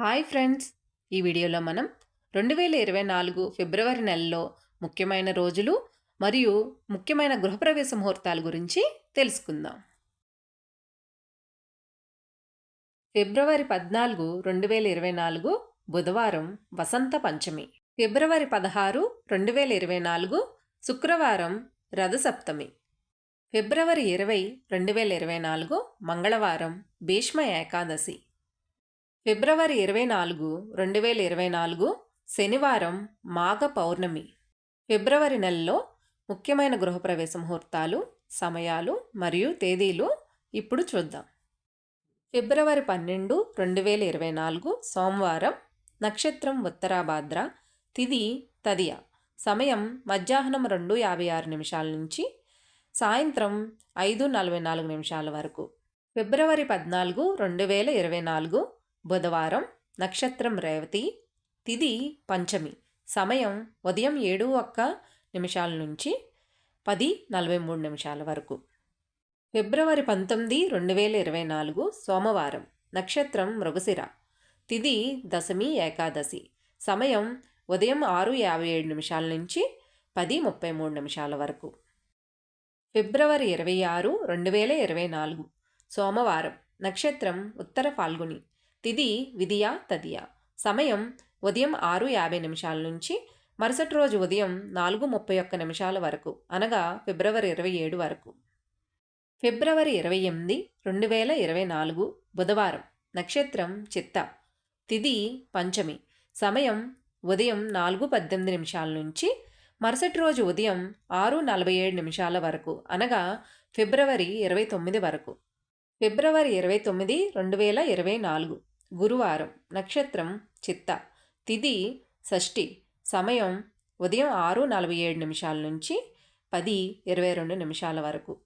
Hi friends. ఈ వీడియోలో మనం రెండు వేల ఇరవై నాలుగు ఫిబ్రవరి నెలలో ముఖ్యమైన రోజులు మరియు ముఖ్యమైన గృహప్రవేశ ముహూర్తాల గురించి తెలుసుకుందాం. ఫిబ్రవరి పద్నాలుగు రెండు వేల ఇరవై నాలుగు బుధవారం వసంత పంచమి. ఫిబ్రవరి పదహారు రెండు వేల ఇరవై నాలుగు శుక్రవారం రథసప్తమి. ఫిబ్రవరి ఇరవై రెండు వేల ఇరవై నాలుగు మంగళవారం భీష్మ ఏకాదశి. ఫిబ్రవరి ఇరవై నాలుగు రెండు వేల ఇరవై నాలుగు శనివారం మాఘ పౌర్ణమి. ఫిబ్రవరి నెలలో ముఖ్యమైన గృహప్రవేశ ముహూర్తాలు సమయాలు మరియు తేదీలు ఇప్పుడు చూద్దాం. ఫిబ్రవరి పన్నెండు రెండు వేల ఇరవై నాలుగు సోమవారం నక్షత్రం ఉత్తరాభాద్ర తిది తదియ. సమయం మధ్యాహ్నం రెండు యాభై ఆరు నిమిషాల నుంచి సాయంత్రం ఐదు నలభై నాలుగు నిమిషాల వరకు. ఫిబ్రవరి పద్నాలుగు రెండు వేల ఇరవై నాలుగు బుధవారం నక్షత్రం రేవతి తిది పంచమి. సమయం ఉదయం ఏడు ఒక్క నిమిషాల నుంచి పది నలభై మూడు నిమిషాల వరకు. ఫిబ్రవరి పంతొమ్మిది రెండు వేల ఇరవై నాలుగు సోమవారం నక్షత్రం మృగశిర తిది దశమి ఏకాదశి. సమయం ఉదయం ఆరు యాభై ఏడు నిమిషాల నుంచి పది ముప్పై మూడు నిమిషాల వరకు. ఫిబ్రవరి ఇరవై ఆరు రెండు వేల ఇరవై నాలుగు సోమవారం నక్షత్రం ఉత్తర ఫాల్గుని తిది విధియ తదియ. సమయం ఉదయం ఆరు యాభై నిమిషాల నుంచి మరుసటి రోజు ఉదయం నాలుగు ముప్పై ఒక్క నిమిషాల వరకు అనగా ఫిబ్రవరి ఇరవై ఏడు వరకు. ఫిబ్రవరి ఇరవై ఎనిమిది రెండు వేల ఇరవై నాలుగు బుధవారం. నక్షత్రం చిత్త. తిది పంచమి. సమయం ఉదయం నాలుగు పద్దెనిమిది నిమిషాల నుంచి మరుసటి రోజు ఉదయం ఆరు నలభై ఏడు నిమిషాల వరకు అనగా ఫిబ్రవరి ఇరవై తొమ్మిది వరకు. ఫిబ్రవరి ఇరవై తొమ్మిది రెండు వేల ఇరవై నాలుగు. గురువారం నక్షత్రం చిత్త తిది షష్ఠి సమయం ఉదయం ఆరు నలభై ఏడు నిమిషాల నుంచి పది ఇరవై రెండు నిమిషాల వరకు.